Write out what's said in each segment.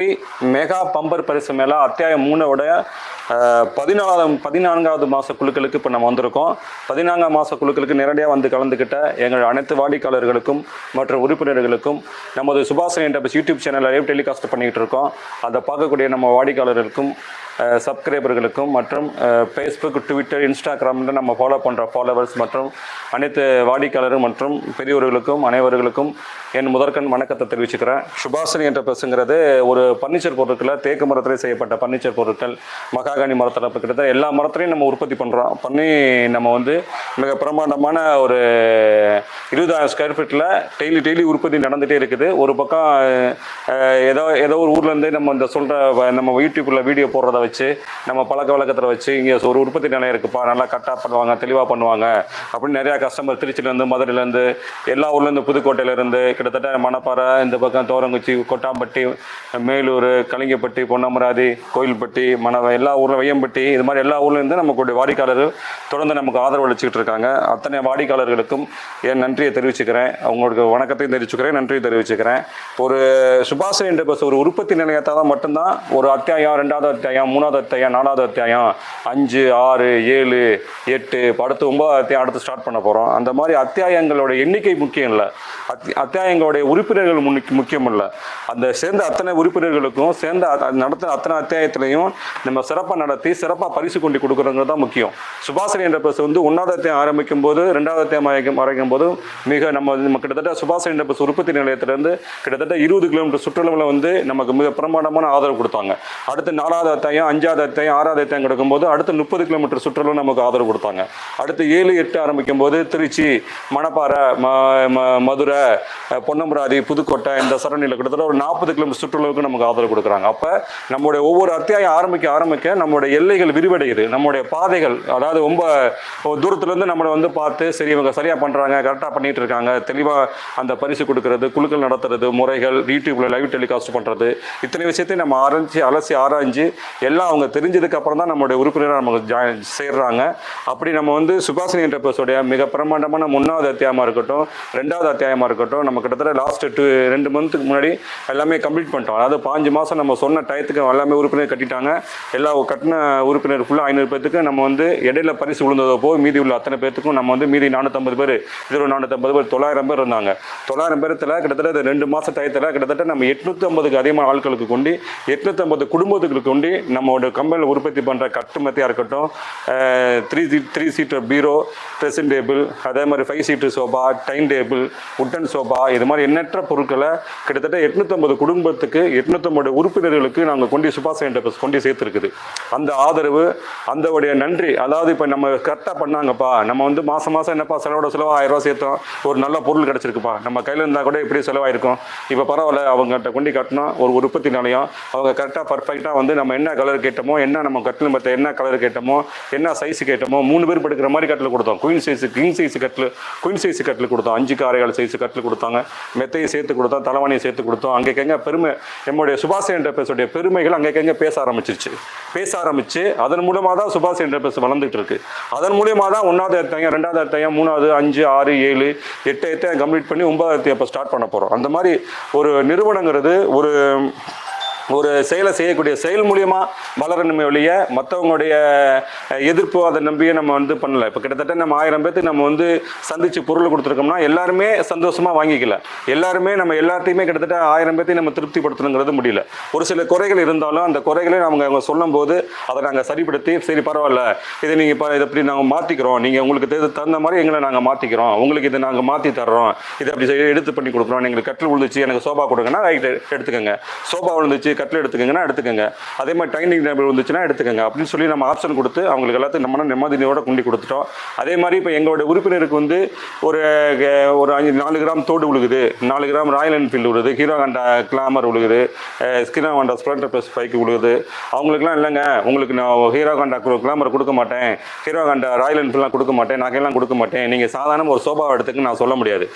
Mega bumper பரிசு மேலே அத்தியாயம் மூணோட பதினாலாம் பதினாலாவது பதினான்காவது மாத குழுக்களுக்கு இப்போ நம்ம வந்திருக்கோம். பதினான்காம் மாத குழுக்களுக்கு நேரடியாக வந்து கலந்துக்கிட்ட எங்கள் அனைத்து வாடிக்கையாளர்களுக்கும் மற்ற உறுப்பினர்களுக்கும் நமது சுபாஷன் என்ற யூடியூப் சேனலில் லைவ் டெலிகாஸ்ட் பண்ணிக்கிட்டு இருக்கோம். அதை பார்க்கக்கூடிய நம்ம வாடிக்கையாளர்களுக்கும் சப்ஸ்கிரைபர்களுக்கும் மற்றும் ஃபேஸ்புக் ட்விட்டர் இன்ஸ்டாகிராமில் நம்ம ஃபாலோ பண்ணுற ஃபாலோவர்ஸ் மற்றும் அனைத்து வாடிக்கையாளர்கள் மற்றும் பெரியவர்களுக்கும் அனைவர்களுக்கும் என் முதற்கண் வணக்கத்தை தெரிவிச்சுக்கிறேன். சுபாஷினி என்ற பசுங்கிறது ஒரு பர்னிச்சர் பொருட்களை தேக்கு மரத்தில் செய்யப்பட்ட பர்னிச்சர் பொருட்கள் மகாகாணி மரத்தில் கிட்டத்தட்ட எல்லா மரத்துலையும் நம்ம உற்பத்தி பண்ணுறோம் பண்ணி நம்ம வந்து மிக பிரமாண்டமான ஒரு இருபதாயிரம் ஸ்கொயர் ஃபீட்டில் டெய்லி டெய்லி உற்பத்தி நடந்துகிட்டே இருக்குது. ஒரு பக்கம் ஏதோ ஏதோ ஒரு ஊர்லேருந்து நம்ம இந்த சொல்கிற நம்ம யூடியூப்பில் வீடியோ போடுறத வச்சு நம்ம பழக்க வழக்கத்தில் வச்சு இங்கே ஒரு உற்பத்தி நிலையம் இருக்குப்பா நல்லா கரெக்டாக பண்ணுவாங்க தெளிவாக பண்ணுவாங்க அப்படின்னு நிறையா கஸ்டமர் திருச்சியிலேருந்து மதுரையிலேருந்து எல்லா ஊர்லேருந்து புதுக்கோட்டையிலேருந்து கிட்டத்தட்ட மணப்பாறை இந்த பக்கம் தோரங்குச்சி கொட்டாம்பட்டி மேலூர் கலிங்கப்பட்டி பொன்னமராதி கோயில்பட்டி மணவ எல்லா ஊரில் வையம்பட்டி இது மாதிரி எல்லா ஊர்லேருந்து நம்மளுடைய வாடிக்கையாளர் தொடர்ந்து நமக்கு ஆதரவு அளிச்சுக்கிட்டு இருக்காங்க. அத்தனை வாடிக்கையாளர்களுக்கும் என் நன்றியை தெரிவிச்சுக்கிறேன். அவங்களுக்கு வணக்கத்தையும் தெரிவிச்சுக்கிறேன் நன்றியை தெரிவிச்சுக்கிறேன். ஒரு சுபாஷ் என்ற பஸ் ஒரு உற்பத்தி நிலையத்தை தான் மட்டும்தான் ஒரு அத்தியாயம் ரெண்டாவது அத்தியாயம் மூணாவது அத்தியாயம் நாலாவது அத்தியாயம் அஞ்சு ஆறு ஏழு எட்டு படுத்து அடுத்து ஒன்பதாவது அத்தியாயம் அடுத்து ஸ்டார்ட் பண்ண போகிறோம் அந்த மாதிரி அத்தியாயங்களோட எண்ணிக்கை முக்கியம் இல்லை. அத்தி அத்தியாயங்களுடைய உறுப்பினர்கள் முன்னிக்கு முக்கியம் இல்லை. அந்த சேர்ந்த அத்தனை உறுப்பினர்களுக்கும் சேர்ந்த நடத்த நடத்தின அத்தனை அத்தியாயத்திலையும் நம்ம சிறப்பாக நடத்தி சிறப்பாக பரிசு கொண்டு கொடுக்குறோங்கிறது தான் முக்கியம். சுபாசனை என்ற பஸ் வந்து ஒன்றாவது அத்தியாயம் ஆரம்பிக்கும் போது ரெண்டாவது அத்தியாயம் ஆரம்பிக்கும் போது மிக நம்ம நம்ம கிட்டத்தட்ட சுபாசனை என்ற பஸ் உற்பத்தி நிலையத்திலேருந்து கிட்டத்தட்ட இருபது கிலோமீட்டர் சுற்றுலாவில் வந்து நமக்கு மிக பிரமாண்டமான ஆதரவு கொடுத்தாங்க. அடுத்து நாலாவது அத்தியாயம் அஞ்சாவது அத்தையும் ஆறாவது அத்தியாயம் கொடுக்கும்போது அடுத்த முப்பது கிலோமீட்டர் சுற்றுலா நமக்கு ஆதரவு கொடுத்தாங்க. அடுத்து ஏழு எட்டு ஆரம்பிக்கும் போது திருச்சி மணப்பாறை மதுரை அஹ், புதுக்கோட்டை இந்த சரணியில் கிட்டத்தட்ட ஒரு நாற்பது கிலோமீட்டர் சுற்றுலாவுக்கு நமக்கு ஆதரவு கொடுக்குறாங்க. அப்போ நம்முடைய ஒவ்வொரு அத்தியாயம் ஆரம்பிக்க ஆரம்பிக்க நம்மளுடைய எல்லைகள் விரிவடையுது. நம்முடைய பாதைகள் அதாவது ரொம்ப தூரத்துலேருந்து நம்மளை வந்து பார்த்து சரி இவங்க சரியாக பண்ணுறாங்க கரெக்டாக பண்ணிகிட்டு இருக்காங்க தெளிவாக அந்த பரிசு கொடுக்கறது குழுக்கள் நடத்துறது முறைகள் யூடியூப்பில் லைவ் டெலிகாஸ்ட் பண்ணுறது இத்தனை விஷயத்தையும் நம்ம ஆராய்ச்சி அலசி ஆராய்ஞ்சு எல்லாம் அவங்க தெரிஞ்சதுக்கு அப்புறம் தான் நம்மளுடைய உறுப்பினராக நமக்கு ஜாயின் சேர்றாங்க. அப்படி நம்ம வந்து சுபாஷினி என்டர்பிரஸோடைய மிக பிரமாண்டமான மூணாவது அத்தியாயமாக இருக்கட்டும் ரெண்டாவது அத்தியாயமாக இருக்கட்டும் நம்ம கிட்டத்தட்ட லாஸ்ட் டூ ரெண்டு மந்த்துக்கு முன்னாடி எல்லாமே கம்ப்ளீட் பண்ணிட்டோம். அதாவது பாஞ்சு மாதம் நம்ம சொன்ன டயத்துக்கு எல்லாமே உறுப்பினர் கட்டிட்டாங்க. எல்லா கட்டின உறுப்பினர் ஃபுல்லாக ஐநூறு பேர்த்துக்கு நம்ம வந்து இடையில பரிசு விழுந்ததோ போய் மீதி உள்ள அத்தனை பேர்த்துக்கும் நம்ம வந்து மீதி நானூற்றம்பது பேர் இதில் நானூற்றம்பது பேர் தொள்ளாயிரம் பேர் இருந்தாங்க. தொள்ளாயிரம் பேரத்தில் கிட்டத்தட்ட இந்த ரெண்டு மாத டயத்தில் கிட்டத்தட்ட நம்ம எட்நூற்றி ஐம்பதுக்கு அதிகமான ஆட்களுக்கு கொண்டு எட்நூற்றி ஐம்பது குடும்பத்துக்கு கொண்டு நம்மளோட கம்பெனியில் உற்பத்தி பண்ணுற கட்டுமத்தியாக இருக்கட்டும் three seat three seater bureau dressing table அதே மாதிரி five seater sofa dine table wooden sofa இது மாதிரி எண்ணற்ற பொருட்களை கிட்டத்தட்ட எட்நூற்றம்பது குடும்பத்துக்கு எட்நூற்றம்பது உறுப்பினர்களுக்கு நாங்கள் கொண்டு சுபாஷ் என்டர்பிரஸ் கொண்டு சேர்த்துருக்குது. அந்த ஆதரவு அந்தவுடைய நன்றி. அதாவது இப்போ நம்ம கரெக்டாக பண்ணாங்கப்பா. நம்ம வந்து மாதம் மாதம் என்னப்பா செலவோட செலவு ஆயிரம் ரூபா சேர்த்தோம். ஒரு நல்ல பொருள் கிடச்சிருக்குப்பா. நம்ம கையில் இருந்தால் கூட எப்படி செலவாயிருக்கும். இப்போ பரவாயில்ல அவங்ககிட்ட கொண்டு காட்டினா ஒரு உற்பத்தி நிலையம். அவங்க கரெக்டாக பர்ஃபெக்டாக வந்து நம்ம என்ன கலர் கலர் கேட்டோமோ என்ன நம்ம கட்டில் மற்ற என்ன கலர் கேட்டோமோ என்ன சைஸ் கேட்டோமோ மூணு பேர் படுக்கிற மாதிரி கட்டில் கொடுத்தோம். குயின் சைஸ் கிங் சைஸ் கட்டில் குயின் சைஸ் கட்டில் கொடுத்தோம். அஞ்சுக்கு ஆறு சைஸ் கட்டில் கொடுத்தாங்க. மெத்தையை சேர்த்து கொடுத்தோம் தலைவாணியை சேர்த்து கொடுத்தோம். அங்கே கேங்க பெருமை நம்முடைய சுபாஷ் என்டர்பிரைஸோடைய பெருமைகள் அங்கே கேங்க பேச ஆரம்பிச்சிருச்சு. பேச ஆரம்பிச்சு அதன் மூலமாக தான் சுபாஷ் என்டர்பிரைஸ் வளர்ந்துட்டு இருக்கு. அதன் மூலியமாக தான் ஒன்றாவது அத்தியாயம் ரெண்டாவது அத்தியாயம் மூணாவது அஞ்சு ஆறு ஏழு எட்டு அத்தியாயம் கம்ப்ளீட் பண்ணி ஒன்பதாவது இப்போ ஸ்டார்ட் பண்ண போகிறோம் அந்த மாதிரி ஒரு நிறுவனங்கிறது ஒரு ஒரு செயலை செய்யக்கூடிய செயல் மூலியமா வளரணுமே ஒழிய மற்றவங்களுடைய எதிர்ப்பு அதை நம்பியே நம்ம வந்து பண்ணல. இப்போ கிட்டத்தட்ட நம்ம ஆயிரம் பேர்த்துக்கு நம்ம வந்து சந்திச்சு பொருள் கொடுத்துருக்கோம்னா எல்லாருமே சந்தோஷமா வாங்கிக்கல. எல்லாருமே நம்ம எல்லாத்தையுமே கிட்டத்தட்ட ஆயிரம் பேர்த்தையும் நம்ம திருப்திப்படுத்தணுங்கிறது முடியல. ஒரு சில குறைகள் இருந்தாலும் அந்த குறைகளை அவங்க அவங்க சொல்லும்போது அதை நாங்கள் சரிப்படுத்தி சரி பரவாயில்ல. இதை நீங்கள் இப்போ இதை இப்படி நாங்கள் மாற்றிக்கிறோம் நீங்கள் உங்களுக்கு தகுந்த மாதிரி எங்களை நாங்கள் மாற்றிக்கிறோம் உங்களுக்கு இதை நாங்கள் மாற்றி தர்றோம். இதை அப்படி செய்ய- எடுத்து பண்ணி கொடுக்குறோம். எங்களுக்கு கட்டில் விழுந்துச்சு எனக்கு சோபா கொடுங்கன்னா ரைட் எடுத்துக்கோங்க. சோபா விழுந்துச்சு கட்டில் எடுத்துக்கங்கன்னா எடுத்துக்கோங்க. அதே மாதிரி டைனிங் டேபிள் வந்துச்சுன்னா எடுத்துக்கோங்க. அப்படின்னு சொல்லி நம்ம ஆப்ஷன் கொடுத்து அவங்களுக்கு எல்லாத்தையும் நம்ம நிம்மதியோட கொண்டு கொடுத்துட்டோம். அதே மாதிரி இப்போ எங்களோட உறுப்பினருக்கு வந்து ஒரு ஒரு அஞ்சு நாலு கிராம் தோடு விழுகுது நாலு கிராம் ராயல் என்ஃபீல்டு விழுகுது ஹீரோ ஹாண்டா கிளாமர் விழுகுது ஸ்கிரோ ஹாண்டா ஸ்ப்ளெண்டர் ப்ளஸ் ஃபைக்கு விழுகுது அவங்களுக்குலாம் இல்லைங்க. உங்களுக்கு நான் ஹீரோ ஹாண்டா கிளாமர் கொடுக்க மாட்டேன். ஹீரோ ஹாண்டா ராயல் என்ஃபீல்ட்லாம் கொடுக்க மாட்டேன். நகையெல்லாம் கொடுக்க மாட்டேன். நீங்கள் சாதாரண ஒரு சோபாவை எடுத்துக்கு நான் சொல்ல முடியாது.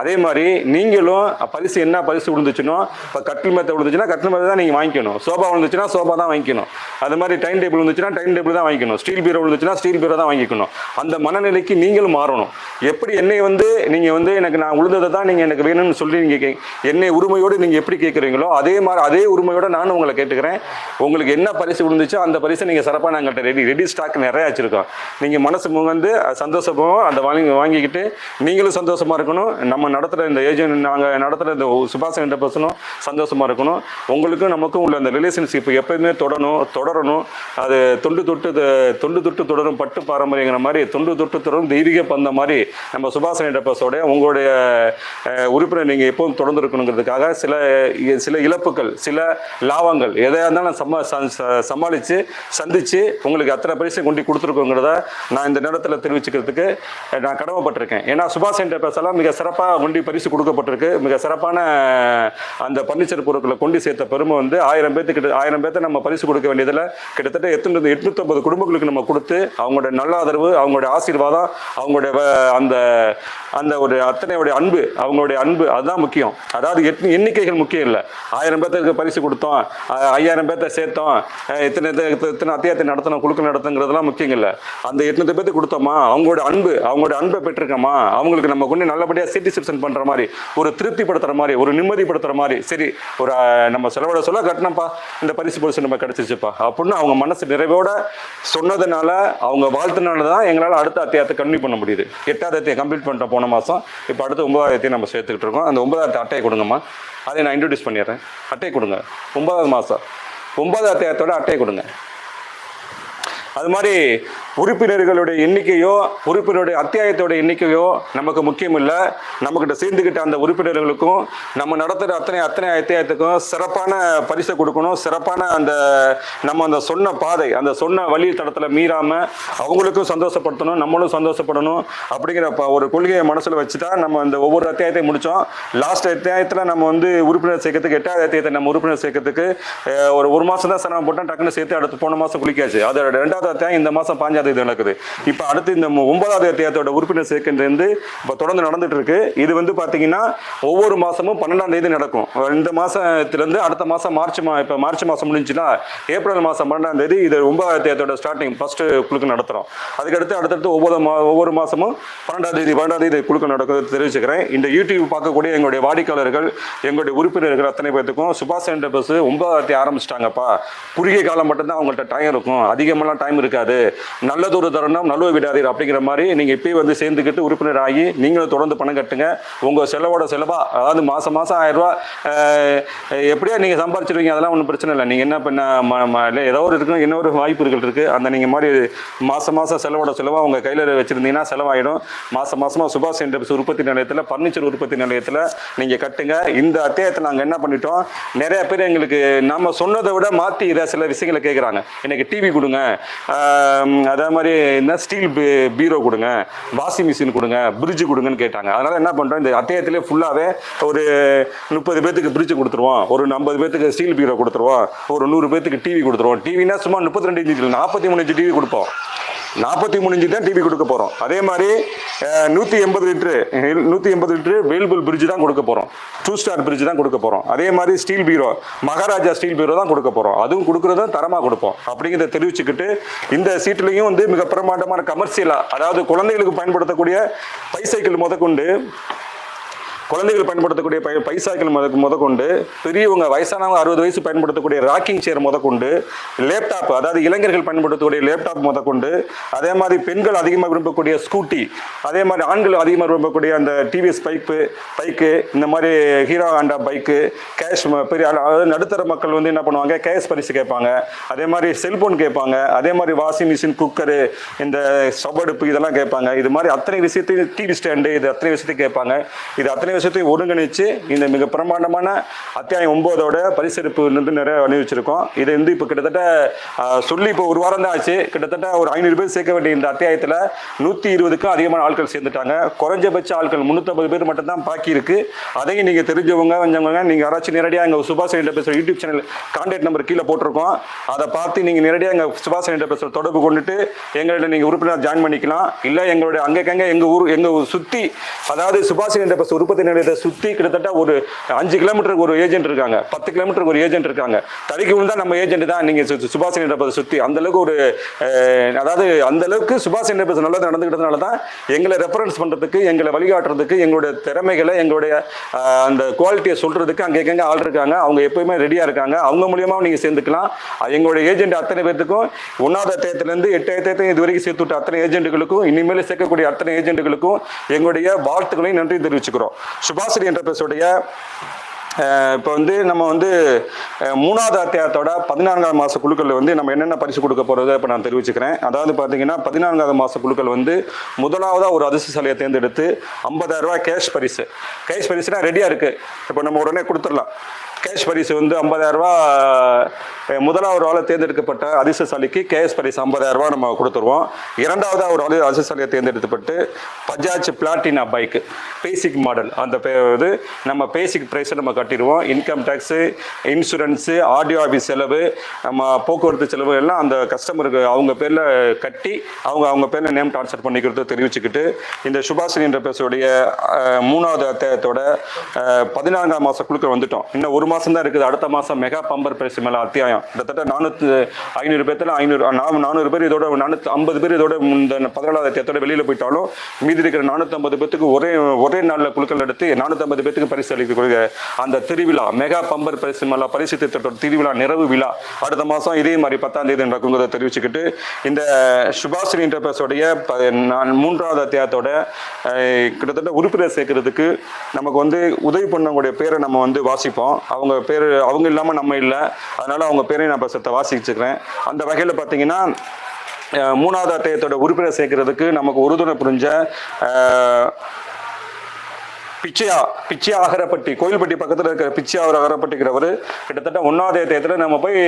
அதே மாதிரி நீங்களும் பரிசு என்ன பரிசு விழுந்துச்சுனோ இப்போ கட்டில் மெத்த விழுந்துச்சுன்னா கட்டில் மேத்த தான் நீங்கள் வாங்கிக்கணும். சோபா விழுந்துச்சுன்னா சோபா தான் வாங்கிக்கணும். அது மாதிரி டைம் டேபிள் விழுந்துச்சுன்னா டைம் டேபிள் தான் வாங்கிக்கணும். ஸ்டீல் பீரோ விழுந்துச்சுன்னா ஸ்டீல் பீரோ தான் வாங்கிக்கணும். அந்த மனநிலைக்கு நீங்களும் மாறணும். எப்படி என்னை வந்து நீங்கள் வந்து எனக்கு நான் உழுந்ததை தான் நீங்கள் எனக்கு வேணும்னு சொல்லி நீங்கள் என்னை உரிமையோடு நீங்கள் எப்படி கேட்குறீங்களோ அதே மாதிரி அதே உரிமையோடு நானும் உங்களை கேட்டுக்கிறேன். உங்களுக்கு என்ன பரிசு விழுந்துச்சோ அந்த பரிசை நீங்கள் சிறப்பாக நாங்கள் ரெடி ரெடி ஸ்டாக் நிறைய வச்சுருக்கோம். நீங்கள் மனசு முகந்து சந்தோஷமாகவும் அந்த வாங்கி வாங்கிக்கிட்டு நீங்களும் சந்தோஷமாக இருக்கணும். நம்ம நம்ம நடத்துகிற இந்த ஏஜென்ட் நாங்கள் நடத்துகிற இந்த சுபாஷ் என்ற சந்தோஷமாக இருக்கணும். உங்களுக்கும் நமக்கும் உள்ள அந்த ரிலேஷன்ஷிப் எப்பயுமே தொடரணும் தொடரணும். அது தொண்டு தொட்டு தொண்டு தொட்டு தொடரும் பட்டு பாரம்பரியங்கிற மாதிரி தொண்டு தொட்டு தொடரும் தெய்வீக பந்த மாதிரி நம்ம சுபாஷ் என்ற உங்களுடைய உறுப்பினர் நீங்கள் எப்பவும் தொடர்ந்து இருக்கணுங்கிறதுக்காக சில சில இழப்புகள் சில லாபங்கள் எதையாக இருந்தாலும் சமா ச- சமாளித்து சந்தித்து உங்களுக்கு அத்தனை பரிசு கொண்டு கொடுத்துருக்கோங்கிறத நான் இந்த நேரத்தில் தெரிவிச்சுக்கிறதுக்கு நான் கடமைப்பட்டிருக்கேன். ஏன்னா சுபாஷ் என்டர்பிரஸ் எல்லாம் மிக சிறப்பாக கொண்டு பரிசு கொடுக்கப்பட்டிருக்கு. மிக சிறப்பான அந்த பர்னிச்சர் பொருட்களை கொண்டு சேர்த்த பெருமை வந்து ஆயிரம் பேர்த்துக்கிட்ட ஆயிரம் பேர்த்த நம்ம பரிசு கொடுக்க வேண்டியதில் கிட்டத்தட்ட எத்தனை எட்நூத்தொம்பது குடும்பங்களுக்கு நம்ம கொடுத்து அவங்களோட நல்ல ஆதரவு அவங்களுடைய ஆசீர்வாதம் அவங்களுடைய அந்த அந்த ஒரு அத்தனையோடைய அன்பு அவங்களுடைய அன்பு அதுதான் முக்கியம். அதாவது எட் எண்ணிக்கைகள் முக்கியம் இல்லை. ஆயிரம் பேர்த்துக்கு பரிசு கொடுத்தோம் ஐயாயிரம் பேர்த்த சேர்த்தோம் இத்தனை இத்தனை- அத்தியாயத்தை நடத்தணும் குழுக்கள் நடத்துங்கிறதுலாம் முக்கியம் இல்லை. அந்த எட்நூறு பேர்த்துக்கு கொடுத்தோமா? அவங்களோட அன்பு அவங்களோட அன்பை பெற்றிருக்கோமா? அவங்களுக்கு நம்ம கொண்டு நல்லபடியாக ரிசப்ஷன் பண்ணுற மாதிரி ஒரு திருப்திப்படுத்துற மாதிரி ஒரு நிம்மதிப்படுத்துற மாதிரி சரி ஒரு நம்ம செலவிட சொல்ல கட்டினப்பா இந்த பரிசு பரிசு நம்ம கிடச்சிச்சுப்பா அப்படின்னு அவங்க மனசு நிறைவோட சொன்னதுனால அவங்க வாழ்த்துனால தான் எங்களால் அடுத்த அத்தியாயத்தை கன்வியூ பண்ண முடியுது. எட்டாவது அத்தியாயம் கம்ப்ளீட் பண்ணிட்டோம் போன மாதம் இப்போ அடுத்து ஒன்பதாவது நம்ம சேர்த்துக்கிட்டு இருக்கோம். அந்த ஒன்பதாவது அட்டையை கொடுங்கம்மா. அதை நான் இன்ட்ரடியூஸ் பண்ணிடுறேன். அட்டையை கொடுங்க. ஒன்பதாவது மாதம் ஒன்பதாவது அத்தியாயத்தோட அட்டையை கொடுங்க. அது மாதிரி உறுப்பினர்களுடைய எண்ணிக்கையோ உறுப்பினருடைய அத்தியாயத்தோட எண்ணிக்கையோ நமக்கு முக்கியம் இல்லை நம்மக்கிட்ட சேர்ந்துக்கிட்ட அந்த உறுப்பினர்களுக்கும் நம்ம நடத்துகிற அத்தனை அத்தனை அத்தியாயத்துக்கும் சிறப்பான பரிசை கொடுக்கணும். சிறப்பான அந்த நம்ம அந்த சொன்ன பாதை அந்த சொன்ன வழி தடத்தில் மீறாமல் அவங்களுக்கும் சந்தோஷப்படுத்தணும் நம்மளும் சந்தோஷப்படணும் அப்படிங்கிற ஒரு கொள்கையை மனசில் வச்சு தான் நம்ம அந்த ஒவ்வொரு அத்தியாயத்தையும் முடித்தோம் லாஸ்ட் அத்தியாயத்தில் நம்ம வந்து உறுப்பினர் சேர்க்கறதுக்கு எட்டாவது அத்தியாயத்தை நம்ம உறுப்பினர் சேர்க்கறதுக்கு ஒரு ஒரு மாதம் தான் சிரமம் போட்டோம். டக்குன்னு சேர்த்து அடுத்து போன மாதம் குளிக்காச்சு. அது ரெண்டாவது அத்தியாயம் இந்த மாதம் பாஞ்சாவது தேதி நடக்குது. இப்போ அடுத்து இந்த ஒன்பதாவது அத்தியாயத்தோட உறுப்பினர் சேர்க்கின்றது இப்போ தொடர்ந்து நடந்துட்டு இருக்கு. இது வந்து பார்த்தீங்கன்னா ஒவ்வொரு மாதமும் பன்னெண்டாம் தேதி நடக்கும். இந்த மாதத்துலேருந்து அடுத்த மாதம் மார்ச் மா இப்போ மார்ச் மாதம் முடிஞ்சுன்னா ஏப்ரல் மாதம் பன்னெண்டாம் தேதி இது ஒன்பதாவது அத்தியாயத்தோட ஸ்டார்டிங் ஃபர்ஸ்ட் குழுக்கு நடத்துகிறோம் அதுக்கடுத்து அடுத்தடுத்து ஒவ்வொரு மா ஒவ்வொரு மாதமும் பன்னெண்டாம் தேதி பன்னெண்டாம் தேதி குழுக்கு நடக்கிறது தெரிவிச்சுக்கிறேன். இந்த யூடியூப் பார்க்கக்கூடிய எங்களுடைய வாடிக்கையாளர்கள் எங்களுடைய உறுப்பினர்கள் அத்தனை பேர்த்துக்கும் சுபாஷ் சென்டர் பஸ் தேதி ஆரம்பிச்சிட்டாங்கப்பா. குறுகிய காலம் மட்டும்தான் அவங்கள்ட்ட டைம் இருக்கும். அதிகமெல்லாம் டைம் இருக்காது. நல்லதொரு தருணம் நல்ல விடாதீர் அப்படிங்கிற மாதிரி நீங்கள் இப்பயே வந்து சேர்ந்துக்கிட்டு உறுப்பினர் ஆகி நீங்களும் தொடர்ந்து பணம் கட்டுங்க. உங்கள் செலவோட செலவா அதாவது மாதம் மாதம் ஆயிரம் எப்படியா நீங்கள் சம்பாரிச்சிருவீங்க? அதெல்லாம் ஒன்றும் பிரச்சனை இல்லை. நீங்கள் என்ன பண்ண இல்லை ஏதோ ஒரு இருக்கும் என்ன ஒரு வாய்ப்புகள் இருக்குது அந்த நீங்கள் மாதிரி மாதம் மாதம் செலவோட செலவாக உங்கள் கையில் வச்சுருந்தீங்கன்னா செலவாயிடும். மாதம் மாதமாக சுபாஷ் சென்டர்ஸ் உற்பத்தி நிலையத்தில் பர்னிச்சர் உற்பத்தி நிலையத்தில் நீங்கள் கட்டுங்க. இந்த அத்தியாயத்தை நாங்கள் என்ன பண்ணிட்டோம்? நிறைய பேர் எங்களுக்கு நம்ம சொன்னதை விட மாற்றி இதை சில விஷயங்களை கேட்குறாங்க எனக்கு டிவி கொடுங்க. அதே மாதிரி என்ன ஸ்டீல் பீரோ கொடுங்க வாஷிங் மிஷின் கொடுங்க பிரிட்ஜ் கொடுங்கன்னு கேட்டாங்க. அதனால் என்ன பண்ணுறோம் இந்த அத்தியாயத்திலே ஃபுல்லாகவே ஒரு முப்பது பேத்துக்கு பிரிட்ஜ் கொடுத்துருவோம். ஒரு ஐம்பது பேத்துக்கு ஸ்டீல் பீரோ கொடுத்துருவோம். ஒரு நூறு பேர்த்துக்கு டிவி கொடுத்துருவோம். டிவினா சும்மா முப்பத்தி ரெண்டு இன்ச்சு நாற்பத்தி மூணு இன்ச்சு டிவி கொடுப்போம். நாற்பத்தி மூணு இன்ச்சு தான் டிவி கொடுக்க போகிறோம் அதே மாதிரி நூற்றி எண்பது லிட்ரு நூற்றி எண்பது லிட்ரு வேல்புல் பிரிட்ஜ் தான் கொடுக்க போகிறோம் டூ ஸ்டார் பிரிட்ஜ் தான் கொடுக்க போகிறோம் அதே மாதிரி steel bureau Maharaja steel bureau தான் கொடுக்க போகிறோம் அதுவும் கொடுக்குறதும் தரமாக கொடுப்போம். அப்படிங்கிறத தெரிவிச்சுக்கிட்டு இந்த சீட்லையும் வந்து மிக பிரமாண்டமான கமர்ஷியலாக அதாவது குழந்தைகளுக்கு பயன்படுத்தக்கூடிய பைசைக்கிள் முதற்கொண்டு குழந்தைகள் பயன்படுத்தக்கூடிய பை பைசாக்கள் முத முதற்கொண்டு பெரியவங்க வயசானவங்க அறுபது வயசு பயன்படுத்தக்கூடிய ராக்கிங் சேர் முதற்கொண்டு லேப்டாப் அதாவது இளைஞர்கள் பயன்படுத்தக்கூடிய லேப்டாப் முதற்கொண்டு அதே மாதிரி பெண்கள் அதிகமாக விரும்பக்கூடிய ஸ்கூட்டி அதே மாதிரி ஆண்கள் அதிகமாக விரும்பக்கூடிய அந்த டிவிஎஸ் பைப்பு பைக்கு இந்த மாதிரி ஹீரோ ஹாண்டா பைக்கு கேஷ் பெரிய அதாவது நடுத்தர மக்கள் வந்து என்ன பண்ணுவாங்க கேஷ் பரிசு கேட்பாங்க. அதே மாதிரி செல்போன் கேட்பாங்க. அதே மாதிரி வாஷிங் மிஷின் குக்கரு இந்த ஸ்டவ் அடுப்பு இதெல்லாம் கேட்பாங்க. இது மாதிரி அத்தனை விஷயத்தையும் டிவி ஸ்டாண்டு இது அத்தனை விஷயத்தையும் கேட்பாங்க. இது அத்தனை விஷயத்தையும் ஒருங்கிணைச்சு இந்த மிக பிரமாண்டமான அத்தியாயம் ஒன்பதோட பரிசெடுப்பு வந்து நிறைய அணிவிச்சிருக்கோம். இது வந்து இப்போ கிட்டத்தட்ட சொல்லி இப்போ ஒரு வாரம் தான் ஆச்சு. கிட்டத்தட்ட ஒரு ஐநூறு பேர் சேர்க்க வேண்டிய இந்த அத்தியாயத்தில் நூற்றி இருபதுக்கும் அதிகமான ஆட்கள் சேர்ந்துட்டாங்க. குறைஞ்சபட்ச ஆட்கள் முந்நூற்றம்பது பேர் மட்டும் தான் பாக்கி இருக்கு. அதையும் நீங்கள் தெரிஞ்சவங்க வந்தவங்க நீங்கள் யாராச்சும் நேரடியாக எங்கள் சுபாஷ் பேசுகிற யூடியூப் சேனல் கான்டாக்ட் நம்பர் கீழே போட்டிருக்கோம். அதை பார்த்து நீங்கள் நேரடியாக எங்கள் சுபாஷ் பேசுகிற தொடர்பு கொண்டுட்டு எங்களோட நீங்கள் உறுப்பினர் ஜாயின் பண்ணிக்கலாம். இல்லை எங்களுடைய அங்கக்கங்க எங்கள் ஊர் எங்கள் சுற்றி அதாவது சுபாஷ் என்டர்பிரைஸ் உற்பத்தி நிலையத்தை சுற்றி கிட்டத்தட்ட ஒரு அஞ்சு கிலோமீட்டருக்கு ஒரு ஏஜென்ட் இருக்காங்க. பத்து கிலோமீட்டருக்கு ஒரு ஏஜென்ட் இருக்காங்க. தலைக்கு விழுந்தா நம்ம ஏஜென்ட் தான். நீங்கள் சுபாஷ் என்டர்பிரைஸ் சுற்றி அந்த அளவுக்கு ஒரு அதாவது அந்தளவுக்கு சுபாஷ் சுபாஷ் என்டர்பிரைஸ் நல்லது நடந்துக்கிட்டதுனால தான் எங்களை ரெஃபரன்ஸ் பண்ணுறதுக்கு எங்களை வழிகாட்டுறதுக்கு எங்களுடைய திறமைகளை எங்களுடைய அந்த குவாலிட்டியை சொல்கிறதுக்கு அங்கே எங்கெங்கே ஆள் இருக்காங்க. அவங்க எப்பயுமே ரெடியாக இருக்காங்க. அவங்க மூலியமாக நீங்கள் சேர்ந்துக்கலாம். எங்களுடைய ஏஜென்ட் அத்தனை பேர்த்துக்கும் ஒன்றாவது அத்தியத்துலேருந்து எட்டு அத்தியாயத்தையும் இது வரைக்கும் சேர்த்து விட்ட அத்தனை ஏஜென்ட்டுகளுக்கும் இனிமேல் சேர்க்கக்கூடிய அத்தனை ஏஜென்ட்டுகளுக்கும் எங்களுடைய வாழ்த்துக்களையும் நன்றி தெரிவிச்சுக்கிறோம். சுபாஸ்ரீ என்டர்பிரைஸோடைய இப்போ வந்து நம்ம வந்து மூணாவது அத்தியாயத்தோட பதினான்காவது மாத குழுக்கள் வந்து நம்ம என்னென்ன பரிசு கொடுக்க போகிறது இப்போ நான் தெரிவிச்சுக்கிறேன். அதாவது பார்த்தீங்கன்னா பதினான்காவது மாத குழுக்கள் வந்து முதலாவதாக ஒரு அதிர்ஷ்டசாலியை தேர்ந்தெடுத்து ஐம்பதாயிரரூபா கேஷ் பரிசு. கேஷ் பரிசுனா ரெடியாக இருக்குது இப்போ நம்ம உடனே கொடுத்துடலாம். கேஷ் பரிசு வந்து ஐம்பதாயிரரூபா முதலாவது ஆளை தேர்ந்தெடுக்கப்பட்ட அதிர்ஷ்டசாலிக்கு கேஎஸ் பரிசு ஐம்பதாயிரரூபா நம்ம கொடுத்துருவோம். இரண்டாவதாக ஒரு ஆளு அதிர்ஷ்டசாலியை தேர்ந்தெடுக்கப்பட்டு Bajaj Platina bike basic model அந்த பே இது நம்ம பேசிக் ப்ரைஸை நம்ம கட்டிடுவோம். Income tax insurance RTO office செலவு நம்ம போக்குவரத்து செலவு எல்லாம் அந்த கஸ்டமருக்கு அவங்க பேரில் கட்டி அவங்க அவங்க பேரில் நேம் ட்ரான்ஸ்ஃபர் பண்ணிக்கிறது தெரிவிச்சுக்கிட்டு இந்த சுபாஷினி என்ற பேசுடைய மூணாவது அத்தியாயத்தோட பதினான்காம் மாதம் குழுக்க வந்துட்டோம். இன்னும் ஒரு மாதம் தான் இருக்குது. அடுத்த மாதம் மெகா பம்பர் பிரைஸ் மேலே அத்தியாயம். கிட்டத்தட்ட நானூற்று ஐநூறு பேர்த்தில் ஐநூறு நானூறு பேர் இதோட நானூற்றி ஐம்பது பேர் இதோட இந்த பதினாலாவது அத்தியாயத்தோட வெளியில் போயிட்டாலும் மீதி இருக்கிற நானூற்றம்பது பேத்துக்கு ஒரே ஒரே நாளில் குழுக்கள் எடுத்து நானூற்றம்பது பேத்துக்கு பரிசு அளிக்கக்கூடிய அந்த திருவிழா மெகா பம்பர் பரிசு மேலே பரிசு திட்டத்தோட திருவிழா நிறைவு விழா அடுத்த மாதம் இதே மாதிரி பத்தாம் தேதி நடக்குங்கிறத தெரிவிச்சுக்கிட்டு இந்த சுபாஷினி இன்டர்பிரஸோடைய ப- நான் மூன்றாவது அத்தியாயத்தோட கிட்டத்தட்ட உறுப்பினர் சேர்க்கறதுக்கு நமக்கு வந்து உதவி பண்ணவங்களுடைய பேரை நம்ம வந்து வாசிப்போம். அவங்க பேர் அவங்க இல்லாமல் நம்ம இல்லை. அதனால அவங்க பேரையும் நான் இப்போ வாசிச்சுக்கிறேன். அந்த வகையில் பார்த்தீங்கன்னா மூணாவது அத்தியாயத்தோட உறுப்பினர் சேர்க்கறதுக்கு நமக்கு உறுதுணை புரிஞ்ச பிச்சையா பிச்சையா அகரப்பட்டி கோயில்பட்டி பக்கத்தில் இருக்கிற பிச்சையா அவர் அகரப்பட்டிக்கிறவர் கிட்டத்தட்ட ஒன்றாவது அத்தியாயத்தில் நம்ம போய்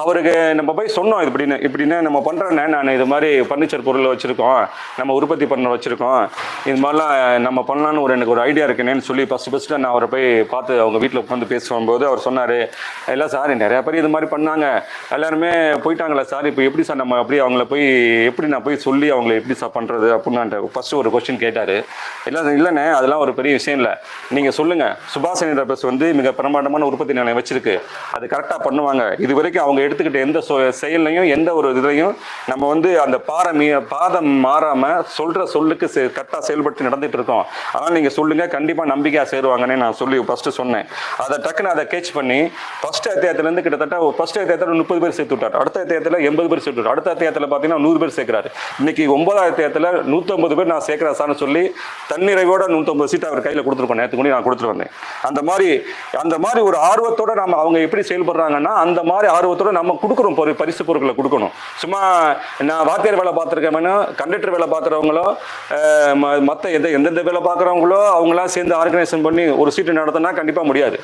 அவருக்கு நம்ம போய் சொன்னோம் இப்படின்னு. இப்படின்னு நம்ம பண்ணுறேன்னே நான். இது மாதிரி ஃபர்னிச்சர் பொருள் வச்சுருக்கோம். நம்ம உற்பத்தி பண்ண வச்சுருக்கோம். இது மாதிரிலாம் நம்ம பண்ணலான்னு ஒரு எனக்கு ஒரு ஐடியா இருக்குன்னு சொல்லி ஃபஸ்ட்டு ஃபஸ்ட்டு நான் அவரை போய் பார்த்து அவங்க வீட்டில் உட்காந்து பேசும்போது அவர் சொன்னார் இல்லை சார் நிறையா பேர் இது மாதிரி பண்ணாங்க. எல்லாருமே போயிட்டாங்களா சார். இப்போ எப்படி சார் நம்ம அப்படியே அவங்கள போய் எப்படி நான் போய் சொல்லி அவங்கள எப்படி சார் பண்ணுறது அப்படின்னு ஃபஸ்ட்டு ஒரு கொஸ்டின் கேட்டார். இல்லை இல்லைண்ணே அதெல்லாம் ஒரு பெரிய விஷயம் இல்லை. நீங்கள் சொல்லுங்கள் சுபாஷினி ரபஸ் வந்து மிக பிரமாண்டமான உற்பத்தி நிலையம் வச்சிருக்கு. அது கரெக்டாக பண்ணுவாங்க. இது வரைக்கும் அவங்க எடுத்துக்கிட்ட எந்த செயலையும் செயல்லையும் எந்த ஒரு இதுலையும் நம்ம வந்து அந்த பாறை பாதம் மாறாமல் சொல்கிற சொல்லுக்கு செ கரெக்டாக செயல்பட்டு நடந்துட்டு இருக்கோம். ஆனால் நீங்கள் சொல்லுங்கள் கண்டிப்பாக நம்பிக்கையாக சேருவாங்கன்னு நான் சொல்லி ஃபஸ்ட்டு சொன்னேன். அதை டக்குன்னு அதை கேட்ச் பண்ணி ஃபஸ்ட் அத்தியாயத்துலேருந்து கிட்டத்தட்ட ஃபஸ்ட் அத்தியாயத்தில் முப்பது பேர் சேர்த்து விட்டார். அடுத்த அத்தியாயத்தில் எண்பது பேர் சேர்த்து விட்டார். அடுத்த அத்தியாயத்தில் பார்த்தீங்கன்னா நூறு பேர் சேர்க்குறாரு. இன்னைக்கு ஒன்பதாவது அத்தியாயத்தில் நூற்றம்பது பேர் நான் சேர்க்குறேன் சார்னு சொல்லி தன்னிறைவோட நூற்றம்பது சீட் அவர் கையில் கொடுத்துருக்கோம். நேற்று கூட நான் கொடுத்துட்டு வந்தேன். அந்த மாதிரி அந்த மாதிரி ஒரு ஆர்வத்தோட நம்ம அவங்க எப்படி செயல்படுறாங்கன்னா அந்த மாதிரி ஆர்வத்தோட நம்ம கொடுக்குறோம் பரிசு பொருட்களை கொடுக்கணும். சும்மா நான் வாத்தியார் வேலை பார்த்துருக்கேன்னா கண்டக்டர் வேலை பார்க்குறவங்களோ மற்ற எந்த எந்தெந்த வேலை பார்க்குறவங்களோ அவங்களாம் சேர்ந்து ஆர்கனைசேஷன் பண்ணி ஒரு சீட்டு நடத்தினா கண்டிப்பாக முடியாது.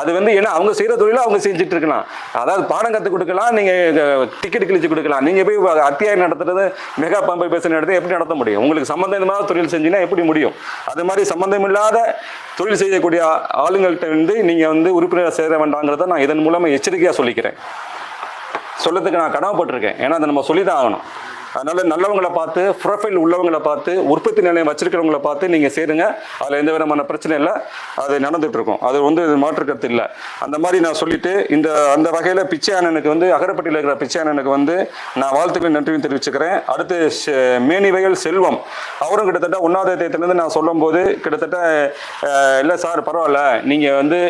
அது வந்து ஏன்னா அவங்க செய்கிற தொழிலை அவங்க செஞ்சுட்டு இருக்கலாம். அதாவது பாடம் கற்றுக் கொடுக்கலாம் நீங்கள் டிக்கெட் கிழிச்சு கொடுக்கலாம். நீங்கள் போய் அத்தியாயம் நடத்துறது மெகா பம்பை பேச நடத்தி எப்படி நடத்த முடியும்? உங்களுக்கு சம்மந்தம் இல்லாத தொழில் செஞ்சீங்கன்னா எப்படி முடியும்? அது மாதிரி சம்மந்தம் இல்லாத தொழில் செய்யக்கூடிய ஆளுங்கள்கிட்ட வந்து நீங்கள் வந்து உறுப்பினர் சேர வேண்டாங்கிறத நான் இதன் மூலமாக எச்சரிக்கையாக சொல்லிக்கிறேன். சொல்லத்துக்கு நான் கடமைப்பட்டிருக்கேன் ஏன்னா அதை நம்ம சொல்லி தான் ஆகணும். அதனால நல்லவங்களை பார்த்து ப்ரொஃபைல் உள்ளவங்களை பார்த்து உற்பத்தி நிலையம் வச்சிருக்கிறவங்களை பார்த்து நீங்கள் சேருங்க. அதில் எந்த விதமான பிரச்சனை இல்லை. அது நடந்துட்டு இருக்கும். அது வந்து மாற்று கருத்து இல்லை. அந்த மாதிரி நான் சொல்லிட்டு இந்த அந்த வகையில் பிச்சை அண்ணனுக்கு வந்து அகரப்பட்டியில் இருக்கிற பிச்சை அண்ணனுக்கு வந்து நான் வாழ்த்துக்களை நன்றியும் தெரிவிச்சுக்கிறேன். அடுத்து செ- மேனிவயல் செல்வம். அவரும் கிட்டத்தட்ட ஒன்றாவது தேதியிலேருந்து நான் சொல்லும்போது கிட்டத்தட்ட இல்லை சார் பரவாயில்ல. நீங்கள் வந்து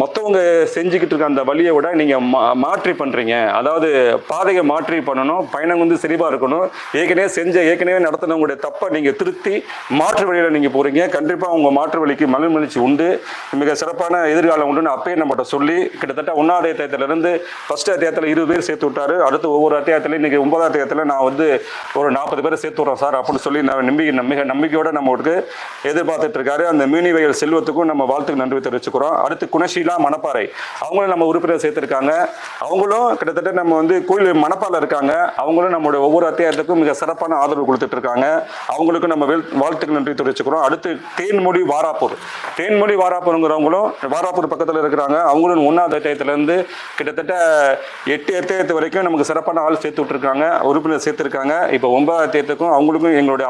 மொத்தவங்க செஞ்சுக்கிட்டு இருக்க அந்த வழியை விட நீங்கள் மா மாற்றி பண்ணுறீங்க அதாவது பாதையை மாற்றி பண்ணணும். பயணம் வந்து சரிபார்த்து தெளிவாக இருக்கணும். ஏற்கனவே செஞ்ச ஏற்கனவே நடத்தினவங்களுடைய தப்பை நீங்கள் திருத்தி மாற்று வழியில் நீங்கள் போகிறீங்க கண்டிப்பாக உங்கள் மாற்று வழிக்கு மனமகிழ்ச்சி உண்டு. மிக சிறப்பான எதிர்காலம் உண்டுன்னு அப்பயே நம்மகிட்ட சொல்லி கிட்டத்தட்ட ஒன்றாவது அத்தியாயத்திலேருந்து ஃபஸ்ட் அத்தியாயத்தில் இருபது பேர் சேர்த்து விட்டாரு. அடுத்து ஒவ்வொரு அத்தியாயத்திலையும் இன்னைக்கு ஒன்பதாம் அத்தியாயத்தில் நான் வந்து ஒரு நாற்பது பேரை சேர்த்து விட்றேன் சார் அப்படின்னு சொல்லி நான் நம்பிக்கை நம்பிக்கை நம்பிக்கையோடு நம்மளுக்கு எதிர்பார்த்துட்டு இருக்காரு. அந்த மீனிவயல் செல்வத்துக்கும் நம்ம வாழ்த்துக்கு நன்றி தெரிவிச்சுக்கிறோம். அடுத்து குணசீலா மணப்பாறை. அவங்களும் நம்ம உறுப்பினர் சேர்த்துருக்காங்க. அவங்களும் கிட்டத்தட்ட நம்ம வந்து கோயில் மணப்பால இருக்காங்க. அவங்களும் நம்மளுடைய ஒவ்வொரு அத்தியாயத்துக்கும் மிக சிறப்பான ஆதரவு கொடுத்துட்டு இருக்காங்க. அவங்களுக்கும் நம்ம வாழ்த்துக்கள் வாழ்த்துக்கு நன்றி தெரிவிச்சுக்கிறோம். அடுத்து தேன்மொழி வாராப்பூர். தேன்மொழி வாராப்பூருங்கிறவங்களும் வாராப்பூர் பக்கத்தில் இருக்கிறாங்க. அவங்களும் ஒன்றாவது அத்தியாயத்திலேருந்து கிட்டத்தட்ட எட்டு அத்தியாயத்து வரைக்கும் நமக்கு சிறப்பான ஆள் சேர்த்து விட்டுருக்காங்க. உறுப்பினர் சேர்த்துருக்காங்க. இப்போ ஒன்பதாவது அத்தியாயத்துக்கும் அவங்களுக்கும் எங்களுடைய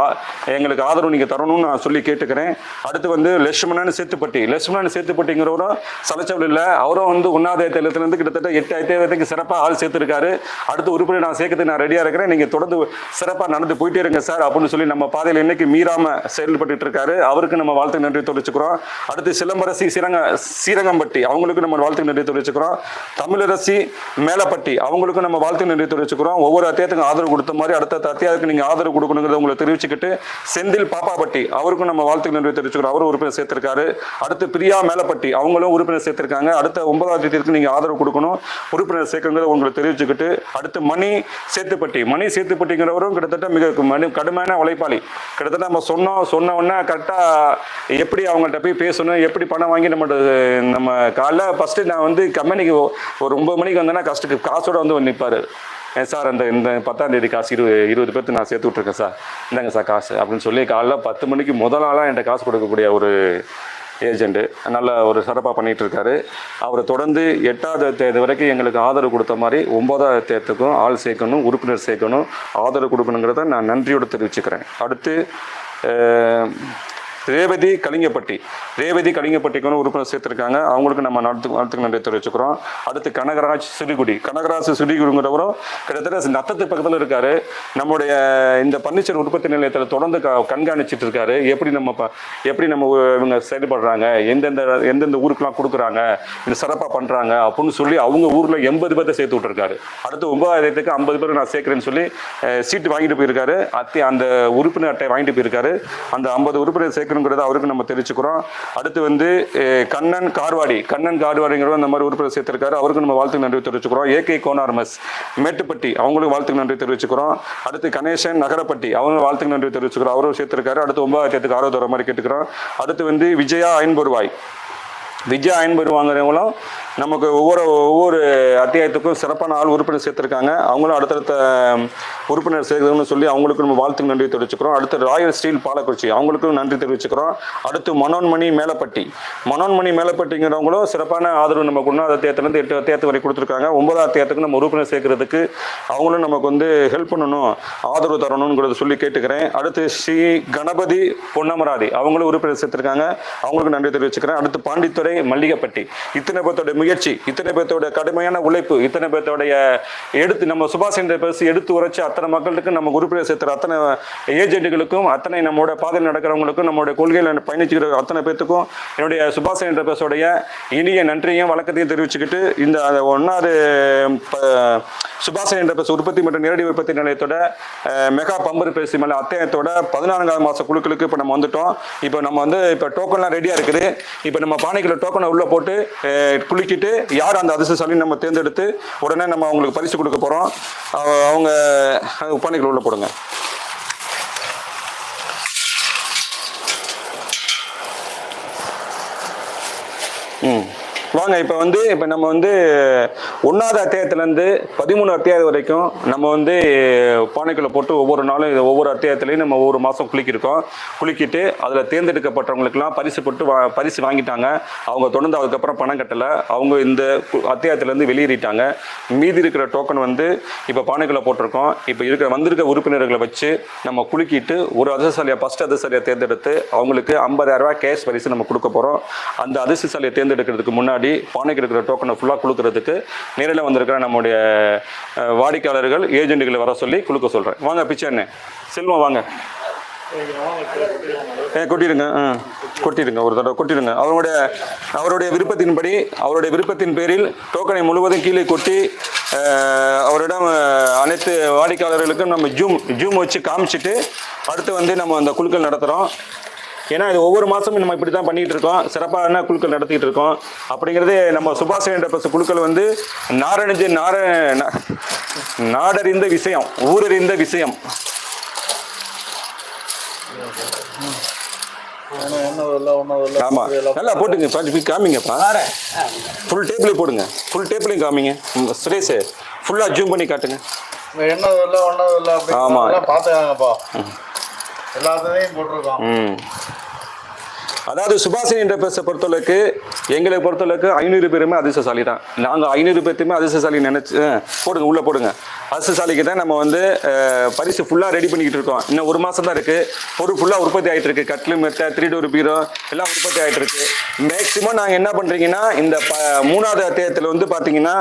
எங்களுக்கு ஆதரவு நீங்கள் தரணும்னு நான் சொல்லி கேட்டுக்கிறேன். அடுத்து வந்து லட்சுமணன் சேத்துப்பட்டி. லட்சுமணன் சேத்துப்பட்டிங்கிறவரும் சலைச்சவள் இல்லை. அவரும் வந்து ஒன்றாவது அத்தியாயத்திலேருந்து கிட்டத்தட்ட எட்டு அத்தியாயத்துக்கு சிறப்பாக ஆள் சேர்த்துருக்காரு. அடுத்து உறுப்பினர் நான் சேர்க்கறதுக்கு நான் ரெடியாக இருக்கிறேன். நீங்கள் தொடர்ந்து சிறப்பாக நடந்து போயிட்டே இருங்க சார் அப்படின்னு சொல்லி நம்ம பாதையில் இன்னைக்கு மீறாமல் செயல்பட்டு இருக்காரு. அவருக்கு நம்ம வாழ்த்து நன்றி தெரிவிச்சுக்கிறோம். அடுத்து சிலம்பரசி சிரங்க சீரங்கம்பட்டி அவங்களுக்கு நம்ம வாழ்த்து நன்றி தெரிவிச்சுக்கிறோம். தமிழரசி மேலப்பட்டி அவங்களுக்கும் நம்ம வாழ்த்து நன்றி தெரிவிச்சுக்கிறோம். ஒவ்வொரு அத்தியாயத்துக்கும் ஆதரவு கொடுத்த மாதிரி அடுத்த அத்தியாயத்துக்கு நீங்கள் ஆதரவு கொடுக்கணுங்கிறத உங்களை தெரிவிச்சுக்கிட்டு செந்தில் பாப்பாப்பட்டி அவருக்கும் நம்ம வாழ்த்து நன்றி தெரிவிச்சுக்கிறோம். அவரும் உறுப்பினர் சேர்த்திருக்காரு. அடுத்து பிரியா மேலப்பட்டி அவங்களும் உறுப்பினர் சேர்த்திருக்காங்க. அடுத்த ஒன்பதாம் தேதிக்கு நீங்கள் ஆதரவு கொடுக்கணும். உறுப்பினர் சேர்க்கங்கிறத உங்களுக்கு தெரிவிச்சுக்கிட்டு அடுத்து மணி சேத்துப்பட்டி. மணி சேத்துப்பட்டிங்கிறவரும் கிட்டத்தட்ட மிக மனு கடுமையான உழைப்பாளி. கிட்டத்தட்ட நம்ம சொன்னோம் சொன்ன உடனே கரெக்டாக எப்படி அவங்கள்ட்ட போய் பேசணும் எப்படி பணம் வாங்கி நம்ம நம்ம காலைல ஃபஸ்ட்டு நான் வந்து கம்பெனிக்கு ஒரு ஒம்பது மணிக்கு வந்தேன்னா கஷ்டத்துக்கு காசோட வந்து நிற்பார் சார் அந்த இந்த பத்தாம் தேதி காசு இருபது இருபது பேர்த்து நான் சேர்த்து விட்ருக்கேன் சார். இந்தாங்க சார் காசு அப்படின்னு சொல்லி காலைல பத்து மணிக்கு முதல் நாளாக என்கிட்ட காசு கொடுக்கக்கூடிய ஒரு ஏஜெண்ட்டு நல்ல ஒரு சிறப்பாக பண்ணிகிட்டு இருக்காரு அவரை தொடர்ந்து எட்டாவது தேதி வரைக்கும் எங்களுக்கு ஆதரவு கொடுத்த மாதிரி ஒன்பதாவது தேதிக்கும் ஆள் சேர்க்கணும் உறுப்பினர் சேர்க்கணும் ஆதரவு கொடுக்கணுங்கிறத நான் நன்றியோடு தெரிவிச்சுக்கிறேன். அடுத்து ரேவதி கலிங்கப்பட்டி. ரேவதி கலிங்கப்பட்டிக்கு உறுப்பினர் சேர்த்துருக்காங்க. அவங்களுக்கு நம்ம நடத்து வாழ்த்துக்கு நன்றி தெரிவிச்சுக்கிறோம். அடுத்து கனகராஜ் சிறுகுடி. கனகராஜ் சிறுகுடிங்கிறவரும் கிட்டத்தட்ட நத்தத்து பக்கத்தில் இருக்காரு. நம்முடைய இந்த பர்னிச்சர் உற்பத்தி நிலையத்தில் தொடர்ந்து க கண்காணிச்சிட்டு இருக்காரு. எப்படி நம்ம ப- எப்படி நம்ம இவங்க செயல்படுறாங்க? எந்தெந்த எந்தெந்த ஊருக்கெல்லாம் கொடுக்குறாங்க? இது சிறப்பாக பண்ணுறாங்க அப்படின்னு சொல்லி அவங்க ஊரில் எண்பது பேர்த்த சேர்த்து விட்டுருக்காரு. அடுத்து ஒன்பதாயிரத்துக்கு ஐம்பது பேர் நான் சேர்க்குறேன்னு சொல்லி சீட்டு வாங்கிட்டு போயிருக்காரு. அத்தி அந்த உறுப்பினர் அட்டை வாங்கிட்டு போயிருக்காரு. அந்த ஐம்பது உறுப்பினர் சேர்க்கணுங்கிறத அவருக்கு நம்ம தெரிவிச்சுக்கிறோம். அடுத்து வந்து கண்ணன் கார்வாடி. கண்ணன் கார்வாடிங்கிறவர் அந்த மாதிரி உறுப்பினர் சேர்த்திருக்காரு. அவருக்கு நம்ம வாழ்த்துக்கு நன்றி தெரிவிச்சுக்கிறோம். ஏகே கோனார்மஸ் மேட்டுப்பட்டி. அவங்களுக்கு வாழ்த்துக்கு நன்றி தெரிவிச்சுக்கிறோம். அடுத்து கணேசன் நகரப்பட்டி. அவங்க வாழ்த்துக்கு நன்றி தெரிவிச்சுக்கிறோம். அவரும் சேர்த்திருக்காரு. அடுத்து ஒன்பதாயிரத்துக்கு ஆரோக்கிய மாதிரி கேட்டுக்கிறோம். அடுத்து வந்து விஜயா ஐன்பொருவாய். விஜயா ஐம்பது வாங்குறவங்களும் நமக்கு ஒவ்வொரு ஒவ்வொரு அத்தியாயத்துக்கும் சிறப்பான ஆள் உறுப்பினர் சேர்த்துருக்காங்க. அவங்களும் அடுத்தடுத்த உறுப்பினர் சேர்க்கணும்னு சொல்லி அவங்களுக்கும் நம்ம வாழ்த்துக்கு நன்றி தெரிவிச்சுக்கிறோம். அடுத்து ராயல் ஸ்டீல் பாலக்குறிச்சி அவங்களுக்கும் நன்றி தெரிவிச்சுக்கிறோம். அடுத்து மனோன்மணி மேலப்பட்டி. மனோன்மணி மேலப்பட்டிங்கிறவங்களும் சிறப்பான ஆதரவு நமக்கு ஒன்றாவது அத்தியாயத்துலேருந்து எட்டு அத்தியாயத்து வரை கொடுத்துருக்காங்க. ஒன்பதாம் அத்தியாயத்துக்கு நம்ம உறுப்பினர் சேர்க்கறதுக்கு அவங்களும் நமக்கு வந்து ஹெல்ப் பண்ணணும் ஆதரவு தரணுங்கிறத சொல்லி கேட்டுக்கிறேன். அடுத்து ஸ்ரீ கணபதி பொன்னமராதி அவங்களும் உறுப்பினர் சேர்த்துருக்காங்க. அவங்களுக்கு நன்றி தெரிவிச்சுக்கிறேன். அடுத்து பாண்டித்துறை மல்லிகைப்பட்டி. இத்தனை பேர்த்தோட முயற்சி. இத்தனை பேர்த்தோட கடுமையான உழைப்பு இத்தனை பேர்த்தோடைய எடுத்து நம்ம சுபாஷ் சந்திர பேசி எடுத்து உரைச்சி அத்தனை மக்களுக்கும் நம்ம உறுப்பினர் சேர்த்துற அத்தனை ஏஜென்ட்டுகளுக்கும் அத்தனை நம்மளோட பாதையில் நடக்கிறவங்களுக்கும் நம்மளுடைய கொள்கையில் பயணிச்சுக்கிற அத்தனை பேர்த்துக்கும் என்னுடைய சுபாஷ் சந்திர பேசோடைய இனிய நன்றியும் வழக்கத்தையும் தெரிவிச்சுக்கிட்டு இந்த ஒன்றாவது சுபாஷ் சந்திர பேச உற்பத்தி மற்றும் நேரடி உற்பத்தி நிலையத்தோட மெகா பம்பர் பேசி மேலே அத்தியாயத்தோட பதினான்காவது மாத குழுக்களுக்கு இப்போ நம்ம வந்துட்டோம். இப்போ நம்ம வந்து இப்போ டோக்கன்லாம் ரெடியாக இருக்குது. இப்போ நம்ம பானைக்குள்ள டோக்கனை உள்ளே போட்டு குளிக்க குலுக்கிட்டு யார் அந்த அதிர்ஷ்டசாலி நம்ம தேர்ந்தெடுத்து உடனே நம்ம அவங்களுக்கு பரிசு கொடுக்க போகிறோம் அவங்க அஹ், உள்ள போடுங்க. வாங்க இப்போ வந்து இப்போ நம்ம வந்து ஒன்றாவது அத்தியாயத்துலேருந்து பதிமூணு அத்தியாயம் வரைக்கும் நம்ம வந்து பானைக்குள்ளே போட்டு ஒவ்வொரு நாளும் இது ஒவ்வொரு அத்தியாயத்துலையும் நம்ம ஒவ்வொரு மாதம் குளிக்கிருக்கோம். குளிக்கிட்டு அதில் தேர்ந்தெடுக்கப்பட்டவங்களுக்குலாம் பரிசு போட்டு வா பரிசு வாங்கிட்டாங்க. அவங்க தொடர்ந்து அதுக்கப்புறம் பணம் கட்டலை. அவங்க இந்த கு- அத்தியாயத்துலேருந்து வெளியேறிட்டாங்க. மீதி இருக்கிற டோக்கன் வந்து இப்போ பானைக்குள்ளே போட்டிருக்கோம். இப்போ இருக்கிற வந்திருக்க உறுப்பினர்களை வச்சு நம்ம குலுக்கிட்டு ஒரு அதிர்சாலியை ஃபஸ்ட் அதிர்சாலியை தேர்ந்தெடுத்து அவங்களுக்கு 50000 கேஷ் பரிசு நம்ம கொடுக்க போகிறோம் அந்த அதிர்ஷ்டசாலியை தேர்ந்தெடுக்கிறதுக்கு முன்னாடி பானைக்கு இருக்கிற டோக்கனை ஃபுல்லாக கொடுக்கறதுக்கு நேரில் வந்திருக்கிற நம்முடைய வாடிக்கையாளர்கள் ஏஜென்ட்டுகளை வர சொல்லி கொடுக்க சொல்கிறேன் வாங்க பிச்சை செல்வம் வாங்க. ஏ கொட்டிடுங்க ஆ. கொட்டிடுங்க ஒரு தடவை கொட்டிடுங்க. அவருடைய அவருடைய விருப்பத்தின்படி அவருடைய விருப்பத்தின் பேரில் டோக்கனை முழுவதும் கீழே கொட்டி அவரிடம் அனைத்து வாடிக்கையாளர்களுக்கும் நம்ம ஜூம் ஜூம் வச்சு காமிச்சிட்டு அடுத்து வந்து நம்ம அந்த குழுக்கள் நடத்துகிறோம் ஏன்னா இது ஒவ்வொரு மாதமும் நம்ம இப்படி தான் பண்ணிகிட்டு இருக்கோம். சிறப்பான குழுக்கள் நடத்திட்டு இருக்கோம். அப்படிங்கிறது நம்ம சுபாஷ் என்ற குழுக்கள் வந்து நாரணிஞ்சு நார நாடறிந்த விஷயம் ஊரறிந்த விஷயம். ஒன்றும் இல்லை ஒன்றும் இல்லை ஆமா நல்லா போட்டுங்க காமிங்கப்பா ஃபுல் டேபிளே போடுங்க. ஃபுல் டேபிளையும் காமிங்க. சுரேஷ் ஃபுல்லாக ஜூம் பண்ணி காட்டுங்க. எண்ணெய் இல்லை ஒன்றும் இல்லை ஆமா. அப்படின்னு பார்த்துக்காங்கப்பா. எல்லாத்தையும் போட்டிருக்கோம். ம். அதாவது சுபாஷினி என்ற பேச பொறுத்தளவுக்கு எங்களை பொறுத்தளவுக்கு ஐநூறு பேருமே அதிர்ஷ்டசாலி தான் நாங்கள் ஐநூறு பேர்த்துமே அதிர்ஷ்டசாலி நினச்சி போடுங்க உள்ளே போடுங்க. அதிர்ஷ்டசாலிக்கு தான் நம்ம வந்து பரிசு ஃபுல்லாக ரெடி பண்ணிக்கிட்டு இருக்கோம். இன்னும் ஒரு மாதம் தான் இருக்குது பொருள் ஃபுல்லாக உற்பத்தி ஆகிட்டு இருக்கு. கட்லு மெத்தை த்ரீ டோர் பீரோ எல்லாம் உற்பத்தி ஆகிட்டு இருக்கு. மேக்ஸிமம் நாங்கள் என்ன பண்ணுறீங்கன்னா இந்த ப மூணாவது அத்தியாயத்தில் வந்து பார்த்தீங்கன்னா